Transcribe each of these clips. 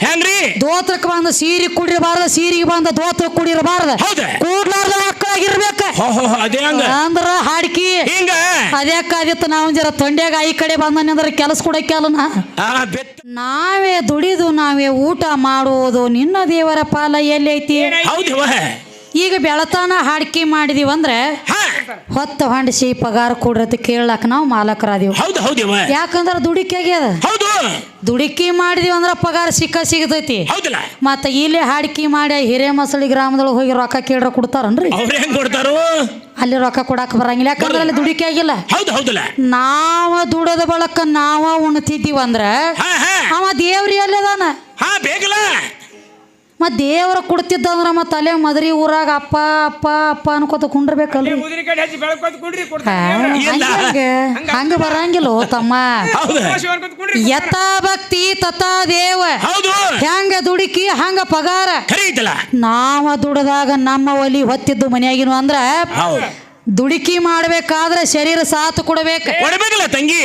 ಹೆಂಗ್ರಿ ದೋತ್ರಕ್ಕೆ ಬಂದ ಸೀರೆ ಕುಡಿರಬಾರ್ದ ಸೀರಿಗೆ ಬಂದ ದೋತ್ರ ಕುಡಿರಬಾರ್ದ ಹೌದ ಕೂಡ್ಲಾರ್ದ ಮಕ್ಕಳಾಗಿರ್ಬೇಕು. ಅದೇ ಹಂಗ. ಅಂದ್ರ ಹಾಡ್ಕಿ. ಹಿಂಗ? ಕಾದಿತ್ತು ನಾವು ಜರ ತಂಡ್ಯಾಗ ಈ ಕಡೆ ಬಂದನಂದ್ರೆ ಕೆಲಸ ಕೊಡಕ್ಕೆಲ್ಲ ನಾವೇ ದುಡಿದು ನಾವೇ ಊಟ ಮಾಡುವುದು ನಿನ್ನ ದೇವರ ಪಾಲ ಎಲ್ಲೈತಿ. ಹೌದವ ಈಗ ಬೆಳತಾನ ಹಾಡಿಕೆ ಮಾಡಿದೀವಿ ಅಂದ್ರೆ ಹೊತ್ತ ಹೊಂಡಿಸಿ ಪಗಾರ ಕೊಡ್ರತಿ ಕೇಳಕ್ ನಾವು ಮಾಲಕರಾದೀವಿ. ಹೌದು ಹೌದವ ಯಾಕಂದ್ರ ದುಡಿಕೆ ಆಗ್ಯದ. ಹೌದು. ದುಡಿಕೆ ಮಾಡಿದೀವಿ ಅಂದ್ರ ಪಗಾರ ಸಿಕ್ಕ ಸಿಗತೈತಿ. ಹೌದಲ್ಲ. ಮತ್ತ ಇಲ್ಲಿ ಹಾಡಿಕೆ ಮಾಡಿ ಹಿರೇಮಸಳಿ ಗ್ರಾಮದೊಳಗೆ ಹೋಗಿ ರೊಕ್ಕ ಕೇಳ್ರ ಕೊಡ್ತಾರನ್ರಿ? ಅವ್ರ ಹೆಂಗ್ ಕೊಡ್ತಾರೋ? ಅಲ್ಲಿ ರೊಕ್ಕ ಕೊಡಾಕ ಬರಂಗಿಲ್ಲ. ಯಾಕಂದ್ರೆ ಅಲ್ಲಿ ದುಡಿಕೆ ಆಗಿಲ್ಲ. ಹೌದು ಹೌದಲ್ಲ. ನಾವ ದುಡದ ಬಳಕ ನಾವ ಉಣ್ತಿದ್ದೀವಿ ಅಂದ್ರ ಹಾ ಹಾ. ಅವ ದೇವ್ರಿ ಅಲ್ಲದಾನ. ಹಾ ಬೇಕಲ್ಲ ಮತ್ ದೇವ್ರ ಕೊಡ್ತಿದ್ದಂದ್ರೆ ಮತ್ತು ಅಲ್ಲೇ ಮದರಿ ಊರಾಗ ಅಪ್ಪ ಅಪ್ಪ ಅಪ್ಪ ಅನ್ಕೋತ ಕುಂಡ್ರಬೇಕಲ್ರಿ. ಹಂಗೆ ಹಂಗ ಬರಂಗಿಲ್ಲ ತಮ್ಮ. ಯಥ ಭಕ್ತಿ ತಥಾ ದೇವ. ಹೌದು. ಹೆಂಗ ದುಡುಕಿ ಹಂಗ ಪಗಾರ. ನಾವ ದುಡದಾಗ ನಮ್ಮ ಒಲಿ ಹೊತ್ತಿದ್ದು ಮನೆಯಾಗಿನ ಅಂದ್ರ ಹೌದು. ದುಡುಕಿ ಮಾಡ್ಬೇಕಾದ್ರೆ ಶರೀರ ಸಾಥ್ ಕೊಡ್ಬೇಕು. ಕೊಡ್ಬೇಕಲ್ಲ ತಂಗಿ.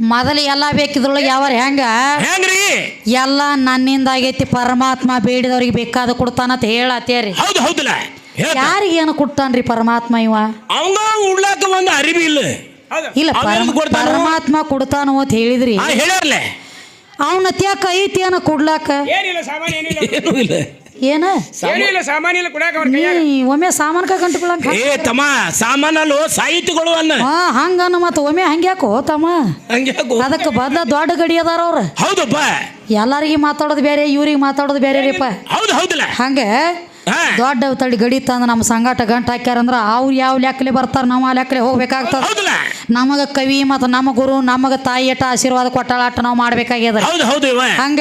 ಮೊದಲು ಎಲ್ಲ ಬೇಕಿದ್ರೊಳಗೆ ಯಾವ ಹೆಂಗ? ಹೆಂಗ್ರಿ? ಎಲ್ಲ ನನ್ನಿಂದ ಆಗೈತಿ ಪರಮಾತ್ಮ ಬೇಡಿದವ್ರಿಗೆ ಬೇಕಾದ ಕೊಡ್ತಾನಂತ ಹೇಳತ್ತೇರಿ. ಹೌದು ಹೌದಲ್ಲ. ಯಾರಿಗೇನು ಕೊಡ್ತಾನ್ರಿ ಪರಮಾತ್ಮ ಇವ? ಅವಂಗ ಉಡ್ಲಾಕ ಒಂದು ಅರಿವಿ ಇಲ್ಲ. ಹೌದು. ಇಲ್ಲ ಪರಮ- ಪರಮಾತ್ಮ ಕೊಡ್ತಾನೋ ಅಂತ ಹೇಳಿದ್ರಿ. ಹಾ ಹೇಳ್ಯಾರ್ಲೆ. ಅವನ ತ್ಯಾಕ ಐತಿ ಏನ ಕೊಡ್ಲಾಕ? ಏನಿಲ್ಲ ಸಾಮಾನ್ ಏನಿಲ್ಲ. ಏನೂ ಇಲ್ಲ. ಏನ? ಏನೂ ಇಲ್ಲ ಸಾಮಾನ್ ಇಲ್ಲ ಕುಡ್ಯಾಕ ಅವ್ರ ಕೈಯಾಗ. ನೀ ಒಮ್ಮೆ ಸಾಮಾನ್ಕ ಗಂಟುಗಳಂಗ ಏ ತಮ್ಮ ಸಾಮಾನಲ್ಲು ಸಾಹಿತ್ಯಗಳು ಅನ್ನ. ಹಾ ಹಂಗನ ಮತ್ತ ಒಮ್ಮೆ ಹಂಗ್ಯಾಕೋ ತಮ್ಮ? ಹಂಗ್ಯಾಕೋ ಅದಕ್ಕೆ ಬದ್ಲ ದೊಡ್ಡ ಗಡಿ ಅದಾರ ಅವ್ರ. ಹೌದಪ್ಪ ಎಲ್ಲಾರಿಗೆ ಮಾತಾಡೋದು ಬೇರೆ ಇವ್ರಿಗೆ ಮಾತಾಡೋದು ಬೇರೆ ರೀಪ್ಪ ಹೌದು ಹೌದಲ್ಲ. ಹಂಗ ದೊಡ್ಡ ತಡಿ ಗಡಿ ತಂದು ನಮ್ಮ ಸಂಗಾಟ ಗಂಟ ಹಾಕ್ಯಾರ ಅಂದ್ರೆ ಅವ್ರು ಯಾವ ಲೆಕ್ಕಲೆ ಬರ್ತಾರ ನಾವು ಆ ಲೆಕ್ಕಲೆ ಹೋಗ್ಬೇಕಾಗ್ತದ. ನಮಗ ಕವಿ ಮತ್ತು ನಮ್ಮ ಗುರು ನಮಗ ತಾಯಿ ಅಟ ಆಶೀರ್ವಾದ ಕೊಟ್ಟಾಳ ಅಟ ನಾವು ಮಾಡ್ಬೇಕಾಗ್ಯದ. ಹಂಗ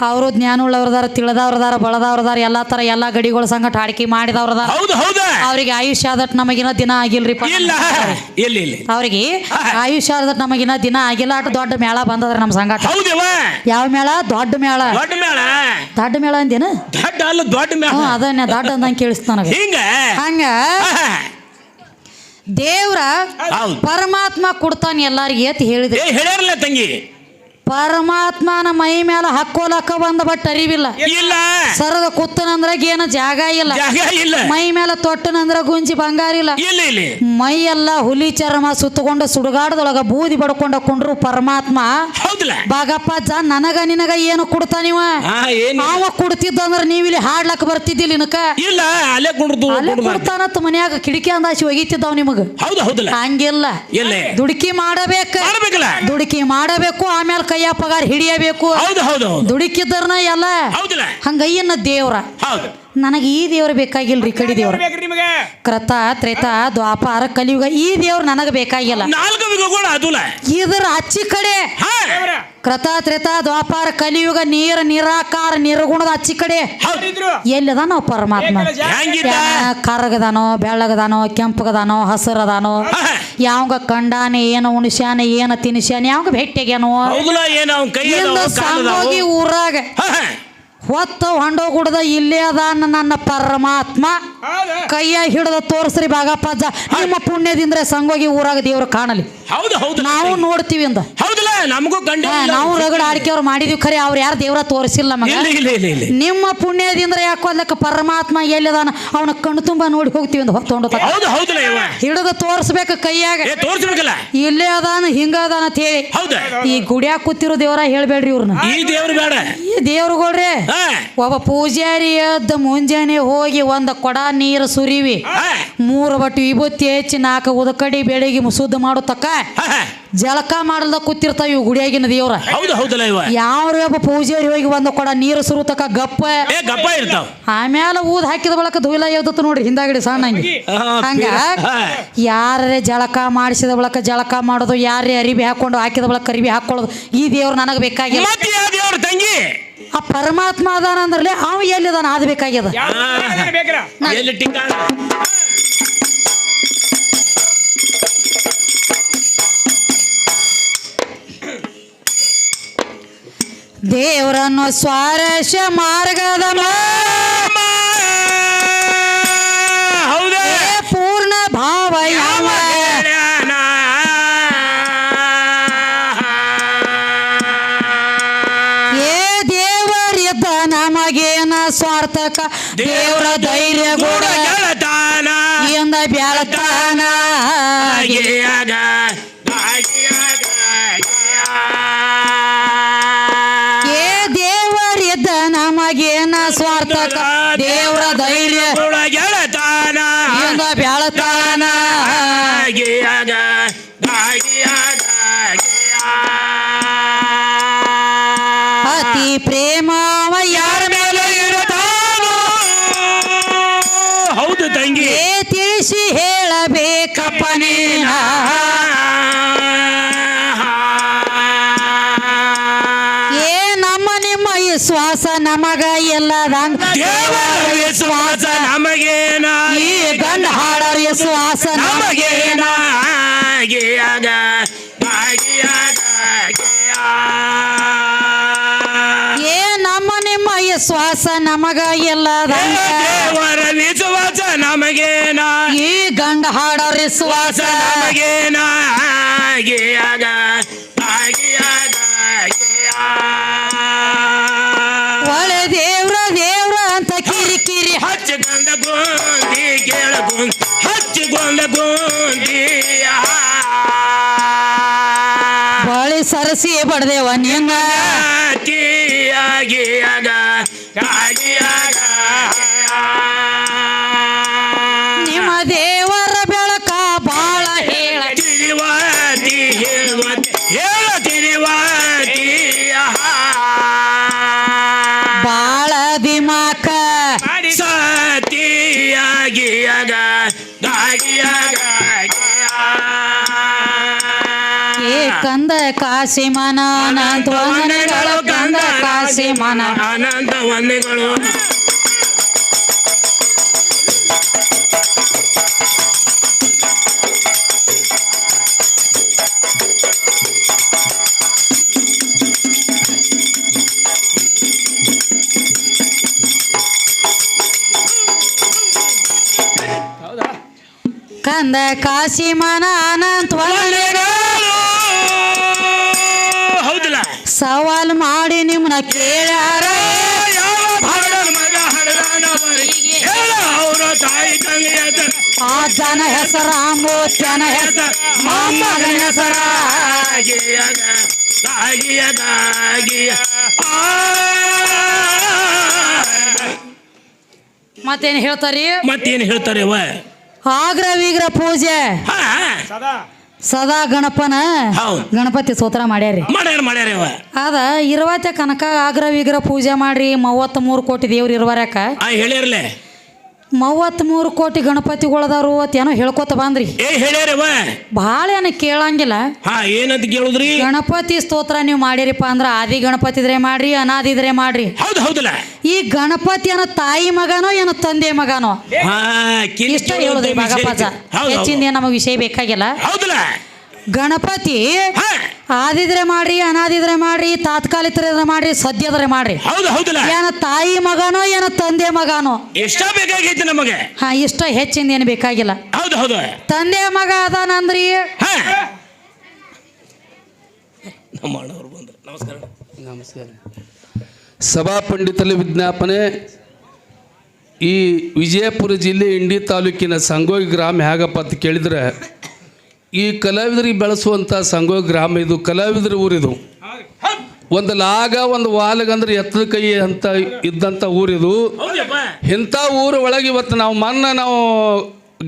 ಅವರು ಅವರು ಜ್ಞಾನವುಳ್ಳವ್ರದಾರ ತಿಳಿದವ್ರದಾರ ಬಳದವ್ರದಾರ ಎಲ್ಲಾ ತರ ಎಲ್ಲಾ ಗಡಿಗಳ ಸಂಗಟ ಹಾಡಿಕೆ ಮಾಡಿದವ್ರದಾರ. ಅವ್ರಿಗೆ ಆಯುಷ್ಯ ಆದಟ್ ನಮಗಿನ ದಿನ ಆಗಿಲ್ರಿ ಅವ್ರಿಗೆ ಆಯುಷ್ಯ ಆದಟ್ ನಮಗಿನ ದಿನ ಆಗಿಲ್ಲ ಅಟ್ ದೊಡ್ಡ ಮೇಳ ಬಂದದ್ರ ನಮ್ಮ ಸಂಗಾಟ. ಯಾವ ಮೇಳ? ದೊಡ್ಡ ಮೇಳ. ದೊಡ್ಡ ಮೇಳ. ಅಂದೇನ ದೊಡ್ಡ ಅಲ್ಲ ದೊಡ್ಡ ಮೇಳ. ಅದನ್ನ ದೊಡ್ಡ ಅಂದಂಗೆ ಕೇಳಿಸ್ತ ನನಗೆ. ಹಿಂಗ? ಹಂಗ? ಹಾ, ದೇವ್ರ ಹೌದು. ಪರಮಾತ್ಮ ಕೊಡ್ತಾನೆ ಎಲ್ಲಾರಿಗೆ ಅಂತ ಹೇಳಿದ್ರಿ ಏ ಹೇಳ್ಯಾರಲ್ಲ ತಂಗಿ? ಪರಮಾತ್ಮನ ಮೈ ಮೇಲೆ ಹಕ್ಕೋಲಕ್ಕ ಬಂದ ಬಟ್ ಅರಿವಿಲ್ಲ. ಇಲ್ಲ. ಸರದ ಕುತ್ತನಂದ್ರ ಏನ ಜಾಗ ಇಲ್ಲ. ಜಾಗ ಇಲ್ಲ. ಮೈ ಮೇಲೆ ತೊಟ್ಟನಂದ್ರ ಗುಂಜಿ ಬಂಗಾರ ಇಲ್ಲ. ಇಲ್ಲ ಇಲ್ಲ. ಮೈ ಎಲ್ಲ ಹುಲಿ ಚರ್ಮ ಸುತ್ತಕೊಂಡ ಸುಡುಗಾಡದೊಳಗ ಬೂದಿ ಬಡ್ಕೊಂಡ ಕುಂಡ್ರು ಪರಮಾತ್ಮ. ಹೌದಲ್ಲ ಬಾಗಪ್ಪ ಜ ನನಗ ನಿನಗ ಏನು ಕೊಡ್ತಾನಿವ ನೀವ? ಕೊಡ್ತಿದ್ದಂದ್ರ ನೀವಿಲ್ಲಿ ಹಾಡ್ಲಕ್ ಬರ್ತಿದ್ದಿಲ್ಲ ನಿನಕ? ಇಲ್ಲ ಅಲ್ಲೇ ಕೊಡ್ತಾನತ್ ಮನ್ಯಾಗ ಕಿಟಕಿ ಅಂದಾಸಿ ಒಗಿತಿದ್ದಾವ್ ನಿಮಗ. ಹೌದು ಹೌದಲ್ಲ ಹಂಗಿಲ್ಲ. ಇಲ್ಲ. ದುಡುಕಿ ಮಾಡಬೇಕು. ದುಡುಕಿ ಮಾಡಬೇಕು ಆಮೇಲೆ ಕೈಯ ಪಗಾರ ಹಿಡಿಯಬೇಕು. ಹೌದು ಹೌದು ಹೌದು. ದುಡುಕಿದ್ದರ್ನ ಎಲ್ಲ. ಹೌದಲ್ಲ. ಹಂಗಯ್ಯನ ದೇವ್ರ. ಹೌದು. ನನಗೆ ಈ ದೇವ್ರ ಬೇಕಾಗಿಲ್ರಿ ಕಡಿ ದೇವ್ರ ಬೇಕ್ರಿ ನಿಮಗೆ? ಕ್ರತ ತ್ರೇತ ದ್ವಾಪಾರ ಕಲಿಯುಗ ಈ ದೇವ್ರ ನನಗೆ ಬೇಕಾಗಿಲ್ಲ. ನಾಲ್ಕು ವಿಗಗಳು ಅದುಲ ಇದ್ರ ಅಚ್ಚಿ ಕಡೆ. ಹಾ. ಕ್ರತ ತ್ರೇತ ದ್ವಾಪಾರ ಕಲಿಯುಗ ನೀರ ನಿರಾಕಾರ ನಿರ್ಗುಣದ ಅಚ್ಚಿ ಕಡೆ. ಎಲ್ಲಿ ಪರಮಾತ್ಮ. ಹೆಂಗಿದ್ದ ಕರಗದಾನೋ ಬೆಳ್ಳಗದಾನೋ ಕೆಂಪಗದಾನೋ ಹಸಿರದಾನೋ. ಯಾವಂಗ ಕಂಡಾನೆ ಏನು ಉಣಿಸ್ಯಾನೆ ಏನು ತಿನ್ಸ್ಯಾನೆ ಯಾವಾಗ ಭೇಟಿಯಾಗ್ಯಾನೋ ಏನು ಕೈ. ಸಾಂಗೋಗಿ ಊರಾಗ. ಹೊತ್ತ ಹೊಂಡೋ ಗುಡದ ಇಲ್ಲೇ ಅದಾನ ನನ್ನ ಪರಮಾತ್ಮ. ಕೈಯ ಹಿಡಿದ ತೋರಿಸ್ರಿ ಬಾಗಪ್ಪಜ್ಜ ನಿಮ್ಮ ಪುಣ್ಯದಿಂದ ಸಂಗೋಗಿ ಊರಾಗ ದೇವ್ರು ಕಾಣಲಿ. ಹೌದು ಹೌದು. ನಾವು ನೋಡ್ತೀವಿ ಅಂದ ಹೌದಲ್ಲ ನಮಗೂ ನಾವು ರಗಡ ಆಡಿಕೆ ಅವ್ರು ಮಾಡಿದೀವಿ ಖರೆ ಅವ್ರು ಯಾರು ದೇವ್ರ ತೋರಿಸಿಲ್ಲ ನಮಗ ನಿಮ್ಮ ಪುಣ್ಯದಿಂದ ಯಾಕೋದ್ಲಕ್ಕ ಪರಮಾತ್ಮ ಎಲ್ಲಿದಾನ? ಅವನ ಕಣ್ಣು ತುಂಬ ನೋಡಿ ಹೋಗ್ತೀವಿ ಅಂತ ಹೊತ್ತು ಹಿಡಿದು ತೋರಿಸ್ಬೇಕು ಕೈಯಾಗ. ತೋರ್ಸ್ಬೇಕಲ್ಲ? ಇಲ್ಲೇ ಅದಾನ ಹಿಂಗ ಅದಾನ ಅಂತ ಹೇಳಿ. ಈ ಗುಡಿಯಾಗ ಕೂತಿರೋ ದೇವ್ರ ಹೇಳ್ಬೇಡ್ರಿ ಇವ್ರನ್ನ. ಈ ದೇವ್ರು ಬೇಡ. ಈ ದೇವ್ರುಗಳ್ರಿ. ಒಬ್ಬ ಪೂಜಾರಿ ಎದ್ದ ಮುಂಜಾನೆ ಹೋಗಿ ಒಂದು ಕೊಡ ನೀರು ಸುರಿವಿ. ಮೂರು ಬಟ್ಟು ವಿಭೂತಿ ಹೆಚ್ಚಿ ನಾಲ್ಕು ಉದಕಡಿ ಬೆಳಿಗ್ಗೆ ಶುದ್ಧ ಮಾಡುತ್ತಕ್ಕ. ಜಳಕ ಮಾಡಲ್ದ ಕೂತಿರ್ತಾವ ಇವು ಗುಡಿಯಾಗಿನ ದೇವ್ರ. ಹೌದು ಹೌದಲ್ಲ ಇವ. ಯಾವ ಒಬ್ಬ ಪೂಜಾರಿ ಹೋಗಿ ಒಂದು ಕೊಡ ನೀರು ಸುರುತಕ ಗಪ್ಪ. ಗಪ್ಪ ಇರ್ತಾವ. ಆಮೇಲೆ ಊದ್ ಹಾಕಿದ ಬಳಕ ಧೂಲ ಎದ್ದತ್ತು ನೋಡ್ರಿ ಹಿಂದಾಗಡಿ ಸಣ್ಣ ಹಂಗೆ ಹಂಗ. ಯಾರೇ ಜಳಕ ಮಾಡಿಸಿದ ಬಳಕ ಜಳಕ ಮಾಡೋದು ಯಾರೇ ಅರಿವಿ ಹಾಕೊಂಡು ಹಾಕಿದ ಬಳಕ ಅರಿವಿ ಹಾಕೊಳ್ಳೋದು ಈ ದೇವ್ರು ನನಗೆ ಬೇಕಾಗಿಲ್ಲ. ತಂಗಿ? ಆ ಪರಮಾತ್ಮ ಅದಾನ ಅಂದ್ರಲೆ ಅವ ಎಲ್ಲಿದಾನ? ಅದು ಬೇಕಾಗ್ಯದ. ಎಲ್ಲಿ ಟಿಂಗಾಣ ದೇವರನ್ನು ಸ್ವಾರಸ್ಯ ಮಾರ್ಗದ ಹೌದಾ ಮೇಲೆ ಪೂರ್ಣ ಭಾವ ಯಾವ ಹೇಳ್ಯಾನ? ಏ ದೇವರ ಸ್ವಾರ್ಥಕ ದೇವ್ರ ಧೈರ್ಯ ಕೂಡ ಗುಣ ಗೆಳತಾನ ಎಂದ ಬ್ಯಾಳತಾನ. ದೇವರ ವಿಶ್ವಾಸ ನಮಗೇನ ಈ ಗಂಡ ಹಾಡೋರ್ ವಿಶ್ವಾಸ ನಮಗೇನ ಆಗಿಯಾಗ ಆಗಿಯಾಗ ಏ ನಮ್ಮ ನಿಮ್ಮ ವಿಶ್ವಾಸ ನಮಗ ಎಲ್ಲದಂಗ ದೇವರ ವಿಶ್ವಾಸ ನಮಗೇನ ಈ ಗಂಡ ಹಾಡೋರ್ ವಿಶ್ವಾಸ ವಾಸ ನಮಗೇನ ಆಗಿಯಾಗ ಆಗಿಯಾಗ ಒಳ್ಳೆ ಗೋಂದಿ ಬಳಿ ಸರಸಿ ಬಡ್ದೇವ ನಿನ್ನ ಆಗಿಯಾಗ ಆಗಿಯಾಗ ನಿಮ್ಮ ದೇವರ ಕಂದ ಕಾಸಿ ಮನ ಅನಂತ ವಂದನೆಗಳು ಕಂದ ಕಾಸಿ ಮನ ಅನಂತ ವಂದನೆಗಳು ಹೌದಾ ಕಂದ ಕಾಸಿ ಮನ ಅನಂತ ವಂದನೆ ಮಾಡಿ ನಿಮ್ಮನ್ನ ಕೇಳ್ಯಾರ ಯಾವ ಭಾಗದ ಮಗ ಹಡದಾನ ಬರಿಗೆ ಹೇಳ ಅವರ ತಾಯಿ ತಂಗಿ ಅದ ಆ ಜನ ಹೆಸರ ಮೂತ್ಯನ ಹೆಸರ ಮೊಮ್ಮಗನ ಹೆಸರ ಆಗಿಯಾಗ ಆಗಿಯಾಗ ಆಗಿಯ ಮತ್ತೇನ್ ಹೇಳ್ತಾರಿ ಮತ್ತೇನು ಹೇಳ್ತಾರೆ ವ ಆಗ್ರ ವಿಗ್ರ ಪೂಜೆ ಹಾ ಸದಾ ಸದಾ ಗಣಪನ. ಗಣಪತಿ ಸ್ತೋತ್ರ ಮಾಡ್ಯಾರಿ ಮಾಡ್ಯಾರ ಮಾಡ್ಯಾರ ಇವ. ಅದ ಇರುವತ್ತೆ ಕನಕ ಆಗ್ರ ವಿಗ್ರ ಪೂಜೆ ಮಾಡ್ರಿ ಮೂವತ್ತ್ ಮೂರು ಕೋಟಿ ದೇವ್ರ ಇರುವರ್ಯಾಕ. ಆ ಹೇಳ್ಯಾರಲೆ. ಮೂವತ್ತ್ ಮೂರು ಕೋಟಿ ಗಣಪತಿಗಳದಾರು ಏನೋ ಹೇಳ್ಕೊತ ಬಂದ್ರಿ. ಏ ಹೇಳ್ಯಾರವ ಭಾಳ ಏನು ಕೇಳಂಗಿಲ್ಲ. ಹಾ ಏನಂತ ಕೇಳುದ್ರಿ? ಗಣಪತಿ ಸ್ತೋತ್ರ ನೀವು ಮಾಡಿರಿಪ್ಪ ಅಂದ್ರ ಆದಿ ಗಣಪತಿ ಇದ್ರೆ ಮಾಡ್ರಿ ಅನಾದಿ ಇದ್ರೆ ಮಾಡ್ರಿ. ಹೌದು ಹೌದಲ್ಲ? ಈ ಗಣಪತಿ ಏನೋ ತಾಯಿ ಮಗನೋ ಏನೋ ತಂದೆ ಮಗನೋ? ಹಾ ಕಿಲಿ ಇಷ್ಟ ಹೇಳುದ್ರಿ ಭಾಗಪಾಜ ಹೆಚ್ಚಿಂದ ಏನ್ ನಮಗೆ ವಿಷಯ ಬೇಕಾಗಿಲ್ಲ. ಹೌದಲ್ಲ? ಗಣಪತಿ? ಆದಿದ್ರೆ ಮಾಡ್ರಿ ಅನಾದಿದ್ರೆ ಮಾಡ್ರಿ ತಾತ್ಕಾಲಿಕ ಇದ್ರೆ ಮಾಡ್ರಿ ಸದ್ಯದ್ರೆ ಮಾಡ್ರಿ. ಹೌದು ಹೌದಲ್ಲ ಏನ ತಾಯಿ ಮಗನೋ ಏನ ತಂದೆ ಮಗನೋ? ಇಷ್ಟ ಬೇಕಾಗೈತಿ ನಮಗೆ. ಹಾ ಇಷ್ಟ ಹೆಚ್ಚಿಂದ ಏನು ಬೇಕಾಗಿಲ್ಲ. ಹೌದು ಹೌದು. ತಂದೆ ಮಗ ಅದಾನಂದ್ರಿ? ಹಾ! ನಮ್ಮ ಅಣ್ಣವ್ರು ಬಂದ್ರು. ನಮಸ್ಕಾರ. ನಮಸ್ಕಾರ. ಸಭಾ ಪಂಡಿತಲ ವಿಜ್ಞಾಪನೆ ಈ ವಿಜಯಪುರ ಜಿಲ್ಲೆ ಇಂಡಿ ತಾಲೂಕಿನ ಸಂಗೋಗಿ ಗ್ರಾಮ ಹೇಗಪ್ಪ ಅಂತ ಕೇಳಿದ್ರೆ ಈ ಕಲಾವಿದರಿಗೆ ಬೆಳೆಸುವಂಥ ಸಂಘ ಗ್ರಾಮ ಇದು ಕಲಾವಿದರ ಊರಿದು. ಒಂದು ಲಾಗ ಒಂದು ವಾಲಗಂದ್ರೆ ಎತ್ತದ ಕೈ ಅಂತ ಇದ್ದಂಥ ಊರಿದು. ಇಂಥ ಊರ ಒಳಗೆ ಇವತ್ತು ನಾವು ಮೊನ್ನೆ ನಾವು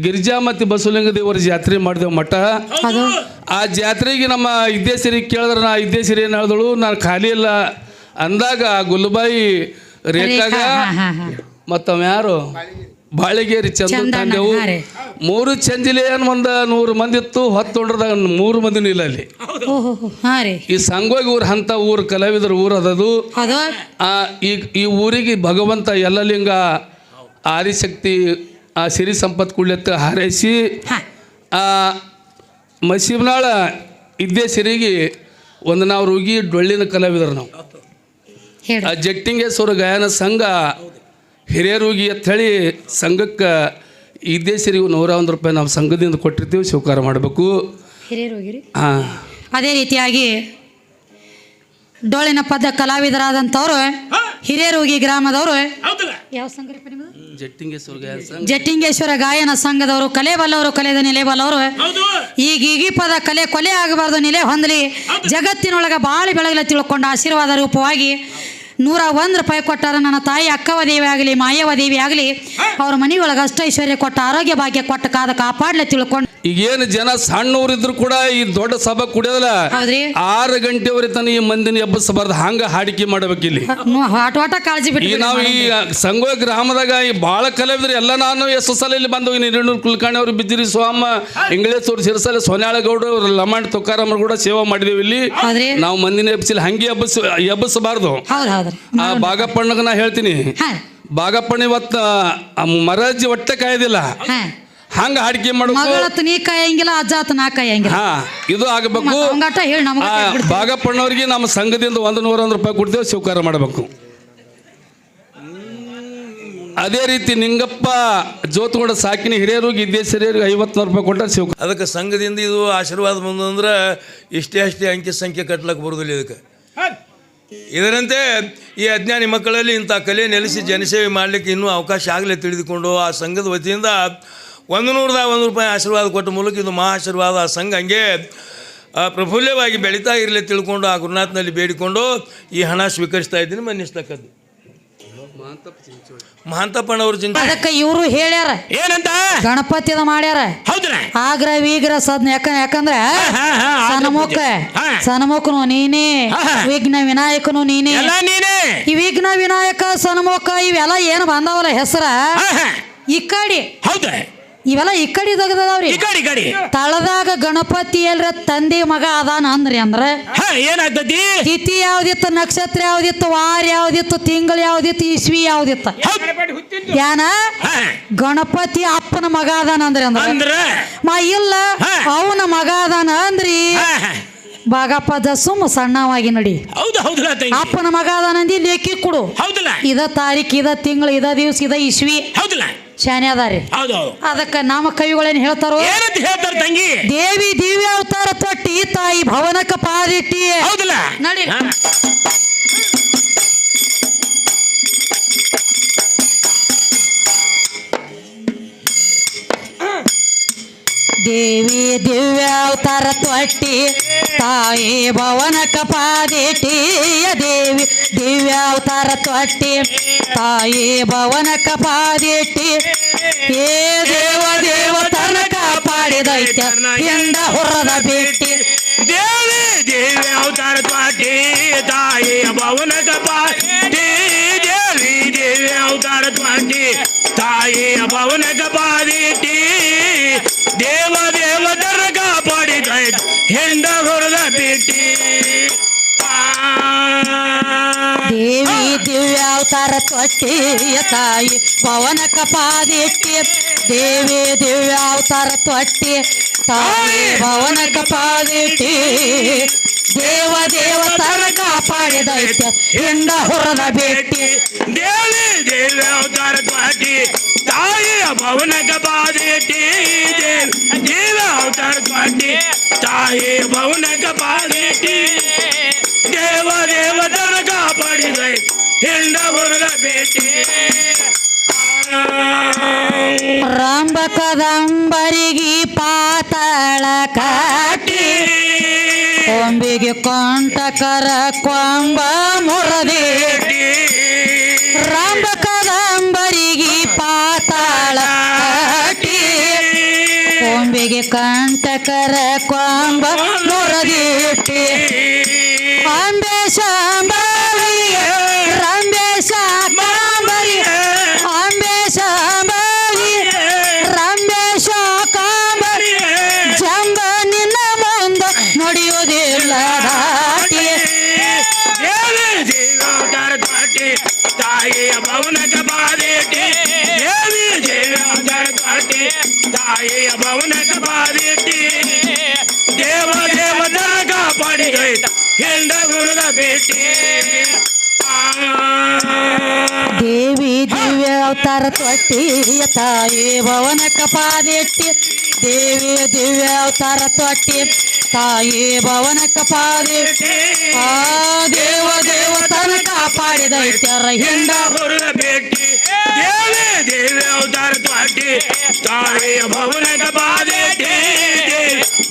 ಗಿರಿಜಾ ಮತ್ತು ಬಸವಲಿಂಗ ದೇವರ ಜಾತ್ರೆ ಮಾಡಿದೆವು ಮಠ. ಆ ಜಾತ್ರೆಗೆ ನಮ್ಮ ಇದ್ದೇಶ್ವರಿ ಕೇಳಿದ್ರೆ ನಾ ಇದ್ದೇಶ್ವರಿ ಏನು ಹೇಳಿದಳು ನಾನು ಖಾಲಿ ಇಲ್ಲ ಅಂದಾಗ ಗುಲ್ಬಾಯಿ ರೇಖಾಗ ಮತ್ತವ್ಯಾರು. ಮತ್ತವ ಯಾರು ಬಾಳಿಗೇರಿ ತಂದೆವು. ಮೂರು ಚಂಜಿಲಿ ಏನು ಒಂದು ನೂರು ಮಂದಿ ಇತ್ತು ಹತ್ತು ಹೊಂಡ್ರದಾಗ ಮೂರು ಮಂದಿ ಇಲ್ಲ ಅಲ್ಲಿ. ಈ ಸಂಗೋಗಿ ಊರು ಅಂಥ ಊರು ಕಲಾವಿದ್ರ ಊರು ಅದದು ಅದು. ಆ ಈ ಈ ಊರಿಗೆ ಭಗವಂತ ಎಲ್ಲಲಿಂಗ ಆದಿಶಕ್ತಿ ಆ ಸಿರಿ ಸಂಪತ್ ಕುಳ್ಳೆತ್ತ ಹಾರೈಸಿ ಆ ಮಸೀಬ್ನಾಳ ಇದ್ದೇ ಸಿರಿಗೆ ಒಂದು ನಾವು ರುಗಿ ಡೊಳ್ಳಿನ ಕಲಾವಿದರು ನಾವು. ಆ ಜಟ್ಟಿಂಗೇಶ್ವರ ಗಾಯನ ಸಂಘ ಹಿರಿಯರುಗಿ ಅಂತ ಹೇಳಿ ಸಂಘಕ್ಕೆ ಈ ಸಿರಿಗೆ ನೂರ ಒಂದು ರೂಪಾಯಿ ನಾವು ಸಂಘದಿಂದ ಕೊಟ್ಟಿರ್ತೀವಿ ಸ್ವೀಕಾರ ಮಾಡಬೇಕು. ಹಾಂ ಅದೇ ರೀತಿಯಾಗಿ ಡೋಳಿನ ಪದ ಕಲಾವಿದರಾದಂಥವ್ರು ಹಿರಿಯರೋಗಿ ಗ್ರಾಮದವರು ಹೌದಲ್ಲ? ಯಾವ ಸಂಘ ರೀ ನಿಮ್ಮದು ಜಟ್ಟಿಂಗೇಶ್ವರ ಗಾಯನ ಸಂಘ. ಜಟ್ಟಿಂಗೇಶ್ವರ ಗಾಯನ ಸಂಘದವರು ಕಲೆ ಬಲ್ಲವರು ಕಲೆದ ನೆಲೆ ಬಲ್ಲವರು ಹೌದು. ಈಗ ಈಗಿ ಪದ ಕಲೆ ಕೊಲೆ ಆಗಬಾರ್ದು ನೆಲೆ ಹೊಂದಲಿ. ಜಗತ್ತಿನೊಳಗೆ ಬಾಳಿ ಬೆಳಗಲ್ಲ ತಿಳ್ಕೊಂಡು ಆಶೀರ್ವಾದ ರೂಪವಾಗಿ ನೂರ ಒಂದು ರೂಪಾಯಿ ಕೊಟ್ಟಾರ ನನ್ನ ತಾಯಿ ಅಕ್ಕವ ದೇವಿ ಆಗಲಿ ಮಾಯವ ದೇವಿ ಆಗಲಿ ಅವ್ರ ಮನೆಯೊಳಗೆ ಅಷ್ಟ ಐಶ್ವರ್ಯ ಕೊಟ್ಟ ಆರೋಗ್ಯ ಭಾಗ್ಯ ಕೊಟ್ಟ ಕಾದ ಕಾಪಾಡ್ಲೆ ತಿಳ್ಕೊಂಡು ಈಗೇನು ಜನ ಸಣ್ಣವ್ರಿದ್ರು ಕೂಡ ಈ ದೊಡ್ಡ ಸಭಾ ಕುಡಿಯೋದಲ್ಲ? ಹೌದ್ರಿ. ಆರು ಗಂಟೆವರೆ ತನ ಈ ಮಂದಿನ ಎಬ್ಬಸಬಾರ್ದು ಹಂಗ ಹಾಡಿಕೆ ಮಾಡ್ಬೇಕು ಇಲ್ಲಿ. ಕಾಳಜಿ ಈಗ ಬಿಟ್ಟು ನಾವು ಈ ಸಂಗ ಗ್ರಾಮದಾಗ ಈ ಭಾಳ ಕಲಾವಿದ್ರು ಎಲ್ಲ ನಾನು ಎಷ್ಟು ಸಲ ಇಲ್ಲಿ ಬಂದು ಹಿರಿಯಣ್ಣೂರು ಕುಲಕರ್ಣಿ ಅವರು ಬಿದ್ದಿರಿ ಸ್ವಾಮ ಇಂಗ್ಲೇಶ್ವರ ಸಿರಸಲ ಸೋನ್ಯಾಳಗೌಡ ಅವರು ಲಮಾಣ್ ತುಕಾರಾಮರು ಕೂಡ ಸೇವಾ ಮಾಡಿದೇವಿ ಇಲ್ಲಿ. ಹೌದ್ರಿ. ನಾವು ಮಂದಿನ ಎಬ್ಬಸಿಲ್ ಹಂಗೆ ಎಬ್ಬಸ್ ಎಬ್ಬಸಬಾರ್ದು. ಹೌದು. ಆ ಬಾಗಪ್ಪಣ್ಣಗ ನಾ ಹೇಳ್ತೀನಿ. ಹಾ. ಬಾಗಪ್ಪಣ್ಣ ಇವತ್ತ ಆ ಮರಜ್ಜಿ ಹೊಟ್ಟೆ ಕಾಯ್ದಿಲ್ಲ. ಹಾ. ಹಂಗ ಹಾಡಿಕೆ ಮಾಡ್ಬೇಕು ನೀ ಕಾಯಂಗಿಲ್ಲ ಅಜ್ಜ ಆತ ನಾ ಕಾಯಂಗಿಲ್ಲ. ಹಾ ಇದು ಆಗಬೇಕು. ಅವಂಗಾಟ ಹೇಳಿ ನಮಗ ಆ ಬಾಗಪ್ಪಣ್ಣವ್ರಿಗೆ ನಮ್ಮ ಸಂಘದಿಂದ ಒಂದು ನೂರ ಒಂದು ರೂಪಾಯಿ ಕೊಡ್ತೇವೆ ಸ್ವೀಕಾರ ಮಾಡಬೇಕು. ಅದೇ ರೀತಿ ನಿಂಗಪ್ಪ ಜೋತುಗೊಂಡ ಸಾಕಿನ ಹಿರಿಯರು ಗಿದ್ದೇಶ್ ಹಿರಿಯರಿಗೆ ಐವತ್ತು ನೂರು ರೂಪಾಯಿ ಕೊಟ್ಟ ಸ್ವೀಕಾರ ಅದಕ್ಕೆ ಸಂಘದಿಂದ ಇದು ಆಶೀರ್ವಾದ ಬಂದಂದ್ರೆ ಇಷ್ಟೇ ಅಷ್ಟೇ ಅಂಕಿ ಸಂಖ್ಯೆ ಕಟ್ಲಕ್ಕೆ ಬರೋದಿಲ್ಲ ಇದಕ್ಕೆ. ಇದರಂತೆ ಈ ಅಜ್ಞಾನಿ ಮಕ್ಕಳಲ್ಲಿ ಇಂಥ ಕಲೆ ನೆಲೆಸಿ ಜನಸೇವೆ ಮಾಡಲಿಕ್ಕೆ ಇನ್ನೂ ಅವಕಾಶ ಆಗಲೇ ತಿಳಿದುಕೊಂಡು ಆ ಸಂಘದ ವತಿಯಿಂದ ಒಂದು ನೂರದ ಒಂದು ರೂಪಾಯಿ ಆಶೀರ್ವಾದ ಕೊಟ್ಟ ಮೂಲಕ ಇದು ಮಹಾ ಆಶೀರ್ವಾದ ಆ ಸಂಘ ಹಂಗೆ ಪ್ರಫುಲ್ಲವಾಗಿ ಬೆಳೀತಾ ಇರಲಿ ತಿಳ್ಕೊಂಡು ಆ ಗುರುನಾಥನಲ್ಲಿ ಬೇಡಿಕೊಂಡು ಈ ಹಣ ಸ್ವೀಕರಿಸ್ತಾ ಇದ್ದೀನಿ. ಮನ್ನಿಸ್ತಕ್ಕದ್ದು. ಮಹಾಂತಪ್ಪನವ್ರ ಅದಕ್ಕೆ ಇವರು ಹೇಳ್ಯಾರ. ಏನಂತ? ಗಣಪತಿದ ಮಾಡ್ಯಾರ. ಹೌದ್ರ ಆಗ್ರ ವೀಗ್ರ ಸದ್ನ. ಯಾಕ ಯಾಕಂದ್ರ ಹಾ, ಹಾ, ಆಗ್ರ ಸನ್ಮುಖ ಹಾ. ಸನ್ಮುಖನು ನೀನೇ. ಹಾ. ವಿಘ್ನ ವಿನಾಯಕನು ನೀನೇ. ಎಲ್ಲ ನೀನೇ. ಈ ವಿಘ್ನ ವಿನಾಯಕ ಸನ್ಮುಖ ಇವೆಲ್ಲ ಏನು ಬಂದವಲ್ಲ ಹೆಸರ? ಹಾ, ಹಾ. ಈ ಕಡೆ. ಹೌದ? ಇವೆಲ್ಲ ಈ ಕಡೆ ತೆಗೆದವ್ರಿ ಈ ಕಡೆ ಈ ಕಡೆ. ತಳದಾಗ ಗಣಪತಿ ಎಲ್ರ ತಂದೆ ಮಗ ಅದಾನ ಅಂದ್ರಿ ಅಂದ್ರ ಹಾ ಏನಾಗ್ತತಿ? ತಿಥಿ ಯಾವ್ದಿತ್ತು ನಕ್ಷತ್ರ ಯಾವ್ದಿತ್ತು ವಾರ ಯಾವ್ದಿತ್ತು ತಿಂಗಳು ಯಾವ್ದಿತ್ತು ಇಸ್ವಿ ಯಾವ್ದಿತ್ತು? ಏನ? ಯಾನ. ಗಣಪತಿ ಅಪ್ಪನ ಮಗ ಅದಾನ ಅಂದ್ರಿ ಅಂದ್ರ. ಅಂದ್ರ? ಮಾ ಇಲ್ಲ. ಅವನ ಮಗ ಅದಾನ ಅಂದ್ರಿ. ಹಾ, ದಸುಮ್ ಸಣ್ಣವಾಗಿ ನಡಿ. ಹೌದು ಹೌದಲ್ಲ ತಂಗಿ ಅಪ್ಪನ ಮಗ ಅದಾನಂದಿ ಲೇಖಿ ಕೊಡು. ಹೌದಲ್ಲ ಇದ ತಾರೀಕು ಇದ ತಿಂಗಳು ಇದ ದಿವ್ಸ ಇದ ಇಸ್ವಿ. ಹೌದಲ್ಲ ಶಾನೆ ಅದಾರಿ ಹೌದು ಹೌದು. ಅದಕ್ಕ ನಮ್ಮ ಕವಿಗಳೇನು ಹೇಳ್ತಾರೋ? ಏನಂತ ಹೇಳ್ತಾರ ತಂಗಿ? ದೇವಿ ದಿವ್ಯ ಅವತಾರ ತೊಟ್ಟಿ ತಾಯಿ ಭವನಕ್ಕ ಪಾದಿಟ್ಟಿ ಹೌದಲ್ಲ ನಡಿ. ಹಾ. ದೇವಿ ದಿವ್ಯ ಅವತಾರ ತೊಟ್ಟಿ. ತಾಯಿ ಭವನ ಪಾದಿಟ್ಟಿ ದೇವಿ, ದಿವ್ಯಾವತಾರ ತೊಟ್ಟಿ. ತಾಯಿ ಭವನ ಕಪಾದೇಟಿ ಏ ದೇವ ದೇವ ತನ ಪಾಡಿದೈತ್ಯ ಎಂದ ಹೊರದ ಬಿಟ್ಟಿ. ದೇವಿ, ದೇವ್ಯಾವತಾರ ತ್ವಾಟಿ ತಾಯಿ ಭವನ ಕಪಾಟಿ ಹೆಂಡ ಹೊರದ ಬಿಟ್ಟಿ ದೇವಿ ದಿವ್ಯ ಅವತಾರ ತೊಟ್ಟಿ ತಾಯಿ ಪವನ ಕಪಾದಿಟ್ಟಿ. ದೇವಿ ದಿವ್ಯ ಅವತಾರ ತೊಟ್ಟಿ ತಾಯಿ ಪವನ ಪಾದಿಟ್ಟಿ ದೇವ ದೇವ ತರ ಕಾಪಾಡಿದೈತೆ. ಎಂದ ಹೊರದ ಭೇಟಿ. ದೇವಿ ದೇವಿ ಅವತಾರ ತ್ವಾಟಿ ತಾಯಿಯ ಭವನಗ ಬಾದೇಟಿ ದೇವಿ ಅವತಾರ ತ್ವಾಟಿ ತಾಯಿ ಭವನಗ ಬಾದೇಟಿ ದೇವ ದೇವ ತರ ಕಾಪಾಡಿದೈ. ಹೆಂಡ ಹೊರದ ಭೇಟಿ. ರಾಮ ಕದಂಬರಿಗಿ ಪಾತಾಳ ಕೊಂಬಿಗೆ ಕೊಂಟಕರ ಕೊಂಬ ಮುರದೆ ರಂಬ ಕದಂಬರಿಗೆ ಪಾತಾಳ ಕೊಂಬೆಗೆ ಕಂಟಕರ ದೇವಿ ದಿವ್ಯ ಅವತಾರ ತೊಟ್ಟಿ, ತಾಯಿ ಭವನ ಕಪಾದಿಟ್ಟಿ ದೇವಿ ದಿವ್ಯ ಅವತಾರ ತೊಟ್ಟಿ, ತಾಯಿ ಭವನ ಕಪಾದೆ ಆ ದೇವ ದೇವತನ ಕಾಪಾಡಿದ ಇತ್ಯರ ಹಿಂಡ ಹೊರದ ಭೇಟಿ ದೇವಿ ದೇವಿ ಅವತಾರ ತ್ವಾಟಿ ತಾಯಿಯ ಭವನಕ ಬಾದೇಟಿ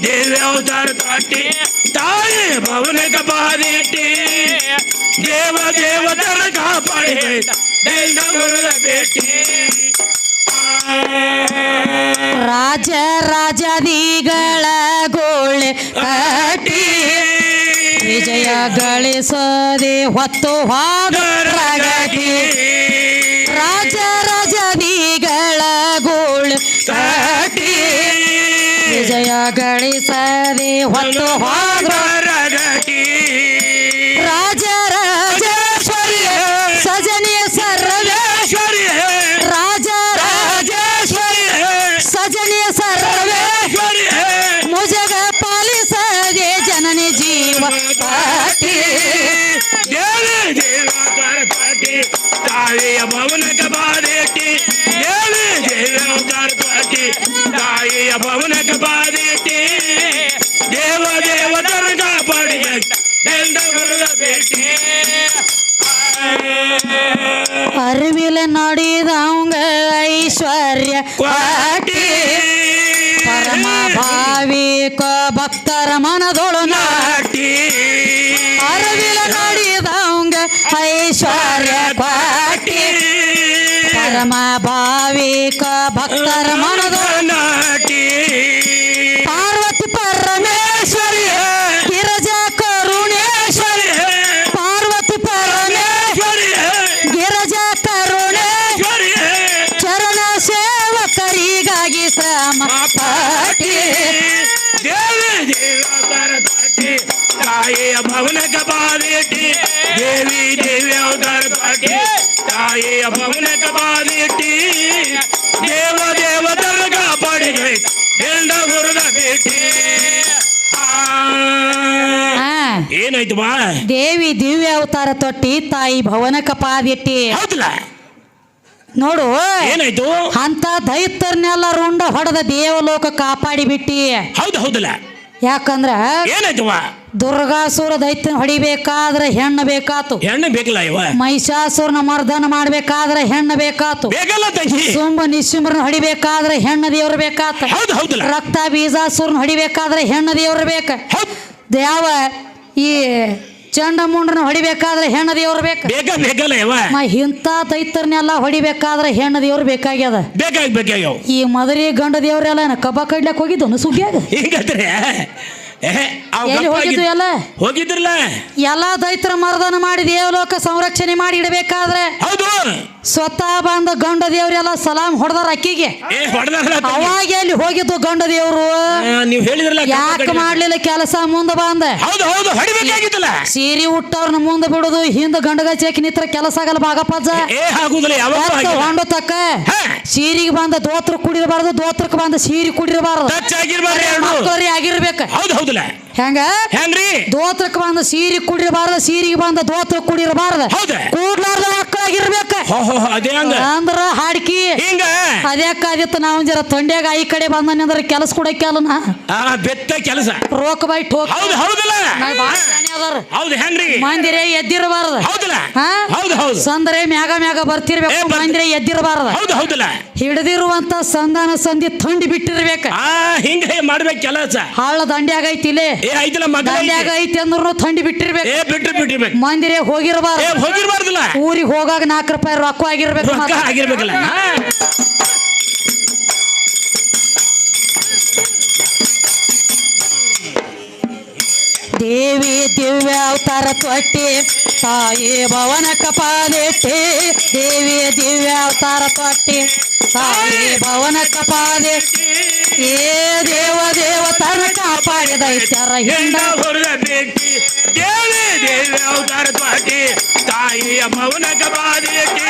ದೇವಿ ಅವತಾರ ತ್ವಾಟಿ ತಾಯಿ ಭವನಕ ಬಾದೇಟಿ ರಾಜ ರಾಜದಿಗಳ ಗೋಳೆ ಕಟ್ಟಿ ವಿಜಯ ಗಳಿಸದೆ ಹೊತ್ತು ಪ್ರಗತಿ. ರಾಜ ರಾಜದಿಗಳ ಗೋಳು ಕಟ್ಟಿ ವಿಜಯ ಗಳಿಸದೆ ಹೊತ್ತು ಹೋದ್ರ ಭವನಕ ಬಾದೇಟಿ ದೇವಿ ದೇವಿ ಅವತಾರ ತ್ವಾಟಿ ತಾಯಿಯ ಭವನಕ ಬಾದೇಟಿ ದೇವ ದೇವತರ ಕಾಪಾಡಿ ದಂಡ ಹೊರದ ಭೇಟಿ ಅರಿವಿಲ ನಡೆದವಂಗ ಐಶ್ವರ್ಯ ಪಾಟಿ ಪರಮ ಭಾವಿಕ ಭಕ್ತರ ಮನದೊಳು ಭೇಟಿ. ಆ. ಹಾ ಏನಾಯ್ತು ಬಾ. ದೇವಿ ದಿವ್ಯ ಅವತಾರ ತೊಟ್ಟಿ ತಾಯಿ ಭವನ ಕಪಾದಿಟ್ಟಿ. ಹೌದಲ್ಲ? ನೋಡು. ಏನಾಯ್ತು? ಅಂತ ದೈತ್ಯರ್ನೆಲ್ಲ ರುಂಡ ಹೊಡೆದ ದೇವಲೋಕ ಕಾಪಾಡಿ ಬಿಟ್ಟಿ ಹೌದು ಹೌದಲ್ಲ? ಯಾಕಂದ್ರ ಏನಾಯ್ತು ಬಾ ದುರ್ಗಾಸುರ ದೈತ್ಯನ ಹೊಡಿಬೇಕಾದ್ರೆ ಹೆಣ್ಣು ಬೇಕಾತು. ಹೆಣ್ಣು ಬೇಕಿಲ್ಲ ಇವ? ಮಹಿಷಾಸುರನ ಮರ್ದನ ಮಾಡ್ಬೇಕಾದ್ರೆ ಹೆಣ್ಣು ಬೇಕಾತು. ಬೇಕಲ್ಲ ತಂಗಿ. ಸುಂಬ ನಿಶುಂಬ್ರನ ಹೊಡಿಬೇಕಾದ್ರೆ ಹೆಣ್ಣು ದೇವ್ರ ಬೇಕಾತ. ಹೌದು ಹೌದಲ್ಲ. ರಕ್ತ ಬೀಜಾಸುರನ ಹೊಡಿಬೇಕಾದ್ರೆ ಹೆಣ್ಣು ದೇವ್ರ ಬೇಕ. ದೇವ ಯಾವ ಈ ಚಂಡಮುಂಡ್ರನ ಹೊಡಿಬೇಕಾದ್ರೆ ಹೆಣ್ಣು ದೇವ್ರು ಬೇಕು ಇಂತ ಬೇಕಲ್ಲ ಮ ಇಂಥ ದೈತರ್ನೆಲ್ಲ ಹೊಡಿಬೇಕಾದ್ರೆ ಹೆಣ್ಣು ದೇವ್ರು ಬೇಕಾಗ್ಯದ. ಬೇಕಾಗಿ ಬೇಕಾಗ್ಯಾವ. ಈ ಮದರಿ ಗಂಡ ದೇವ್ರೆಲ್ಲ ಕಬ್ಬ ಕಡ್ಲಕ್ ಹೋಗಿದ್ದು ಸುಗ್ಗಿಯಾಗ? ಹಿಂಗತ್ರಿ ಹೋಗಿದ್ದು ಎಲ್ಲ ಹೋಗಿದ್ರಲ್ಲ? ಎಲ್ಲಾ ದೈತ್ರ ಮರ್ದನ ಮಾಡಿ ದೇವಲೋಕ ಸಂರಕ್ಷಣೆ ಮಾಡಿ ಇಡಬೇಕಾದ್ರೆ ಹೌದು. ಸ್ವತಃ ಬಂದ ಗಂಡ ದೇವ್ರೆಲ್ಲ ಸಲಾಮ್ ಹೊಡೆದಾರ ಅಕ್ಕಿಗೆ. ಅಲ್ಲಿ ಅವಾಗ ಎಲ್ಲಿ ಹೋಗಿದ್ದು ಗಂಡ ದೇವ್ರು? ನೀವು ಹೇಳಿದ್ರಲ್ಲ ಕಬ್ಬ ಯಾಕೆ. ಮಾಡ್ಲಿಲ್ಲ ಕೆಲಸ ಮುಂದೆ ಬಂದ? ಹೌದು ಹೌದು ಹೊಡಿಬೇಕಾಗಿತ್ತಲ್ಲ. ಸೀರೆ ಉಟ್ಟವ್ರನ್ನ ಮುಂದೆ ಬಿಡುದು ಹಿಂದ ಗಂಡಗಚ್ಚಿ ನಿತ್ರ ಕೆಲಸ ಆಗಲ್ಲ ಬಾಗಪ್ಪಜ್ಜ ಹೊಂಡು ತಕ್ಕ. ಸೀರೆಗೆ ಬಂದ ದೋತ್ರ ಕುಡಿರಬಾರದು ದೋತ್ರಕ್ಕೆ ಬಂದ ಸೀರೆ ಕುಡಿರಬಾರದು. ಆಗಿರ್ಬೇಕು. ಹೌದು. ಹೌದಲ್ಲ ಹೆಂಗ? ಹೆಂಗ್ರಿ ದೋತ್ರಕ್ಕೆ ಬಂದ ಸೀರೆ ಕುಡಿರಬಾರ್ದು ಸೀರೆಗೆ ಬಂದ ದೋತ್ರ ಕುಡಿರಬಾರ್ದು ಹೌದ? ಕೂಡ್ಲಾರ್ದ ಹೋ, ಅದೇ ಹಂಗ. ಅಂದ್ರ ಹಾಡ್ಕಿ. ಹಿಂಗ. ಅದ್ಯಾಕಾದಿತ್ತು ನಾವು ಜರ ತೊಂಡ್ಯಾಗ ಈ ಕಡೆ ಬಂದಾನೆ ಅಂದ್ರೆ ಕೆಲಸ ಕೂಡ ಆ ಬೆತ್ತ ಕೆಲಸ. ರೋಕ್ ಬೈ ಠೋಕ್. ಹೌದು ಹೌದಲ್ಲ. ಹೌದು ಹೆಂಗ್ರಿ? ಮಂದಿರೇ ಎದ್ದಿರಬಾರ್ದು. ಹೌದಲ್ಲ. ಹೌದು ಹೌದು. ಸಂದ್ರೆ ಮ್ಯಾಗ ಮ್ಯಾಗ ಬರ್ತಿರ್ಬೇಕು ಮಂದಿರ ಎದ್ದಿರಬಾರ್ದು. ಹೌದು ಹೌದಲ್ಲ. ಹಿಡ್ದಿರುವಂತ ಸಂಧಾನ ಸಂಧಿ ತಂಡಿ ಬಿಟ್ಟಿರ್ಬೇಕು. ಹಿಂಗ ಮಾಡ್ಬೇಕು ಕೆಲಸ. ಹಾಳ ದಂಡ್ಯಾಗ ಐತಿಲೆ ದಂಡ್ಯಾಗ ಐತಿ ಅಂದ್ರು ತಂಡಿ ಬಿಟ್ಟಿರ್ಬೇಕು. ಬಿಟ್ಟಿರ್ಬೇಕು ಮಂದಿರೇ ಹೋಗಿರಬಾರ್ದು. ಹೋಗಿರ್ಬಾರ್ದಲ್ಲ. ಊರಿಗೆ ಹೋಗಾಗ ನಾಲ್ಕು ರೂಪಾಯಿ ರೊಕ್ಕ ಆಗಿರ್ಬೇಕು ರೊಕ್ಕ. ಆಗಿರ್ಬೇಕಲ್ಲ ಹಾ. ದೇವಿ ದಿವ್ಯ ಅವತಾರ ತೊಟ್ಟಿ ತಾಯಿ ಭವನ ಕಪಾಲಿಟ್ಟಿ ದೇವಿ ದಿವ್ಯ ಅವತಾರ ತೊಟ್ಟಿ ತಾಯಿ ಭವನ ಕಪಾಲೆ ಏ ದೇವ ದೇವ ತರ ಕಾಪಾಡಿದ ಇತ್ಯರ ಹಿಂಡ ಹೊರದ ಭೇಟಿ ದೇವಿ ದೇವಿ ಅವತಾರ ತ್ವಾಟಿ ತಾಯಿಯ ಭವನಕ ಬಾದೇಟಿ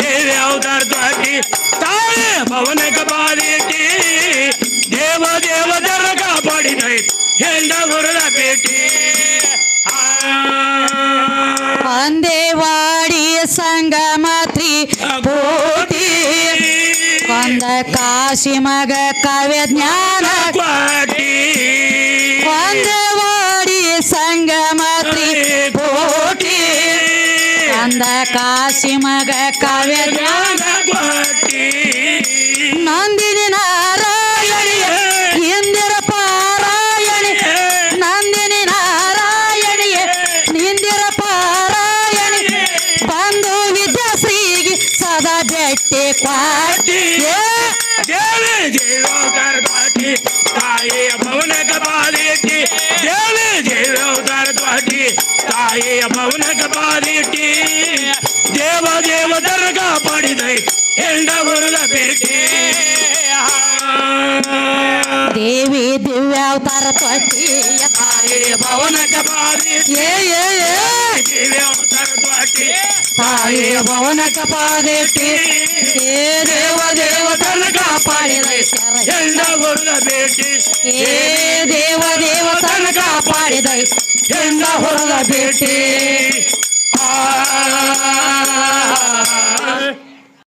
ದೇವಿ ಅವತಾರ ತ್ವಾಟಿ ತಾಯಿ ಭವನಕ ಬಾದೇಟಿ ದೇವ ದೇವ ದರ ಕಾಪಾಡಿದ ಹೆಂಡ ಹೊರದ ಭೇಟಿ ಆ. ಅಂದೇವಾಡಿ ಸಂಗಮತ್ರಿ ಭೂತಿ ಕೊಂದ ಕಾಶಿ ಮಗ ಕಾವ್ಯ ಜ್ಞಾನ ಕಾಶಿ ಮಗ ಕಾವ್ಯ ತಾಯಿಯ ಮೌನಗ ಬಾಲಿಟಿ ದೇವ ದೇವದರ ಕಾಪಾಡಿದೈ ಹೆಂಡ ಬರದ ಭೇಟಿ. ದೇವಿ ದಿವ್ಯಾವತಾರ ತೊಟ್ಟಿಯ ತಾಯಿಯ ಭವನಕ ಬಾಲಿಟಿ ಏ ಏ ಏ ದೇವೋದರ ದ್ವಾಟಿ ತಾಯಿಯ ಭವನ ಕಪಾದೇಟಿ ಏ ದೇವ ದೇವತನ ಕಾಪಾಡಿದೈತೆ ಹೆಂಡ ಬರದ ಭೇಟಿ ಏ ದೇವ ದೇವತನ ಕಾಪಾಡಿದೈತೆ ಹೆಂಡ ಹೊರದ ಭೇಟಿ ಆ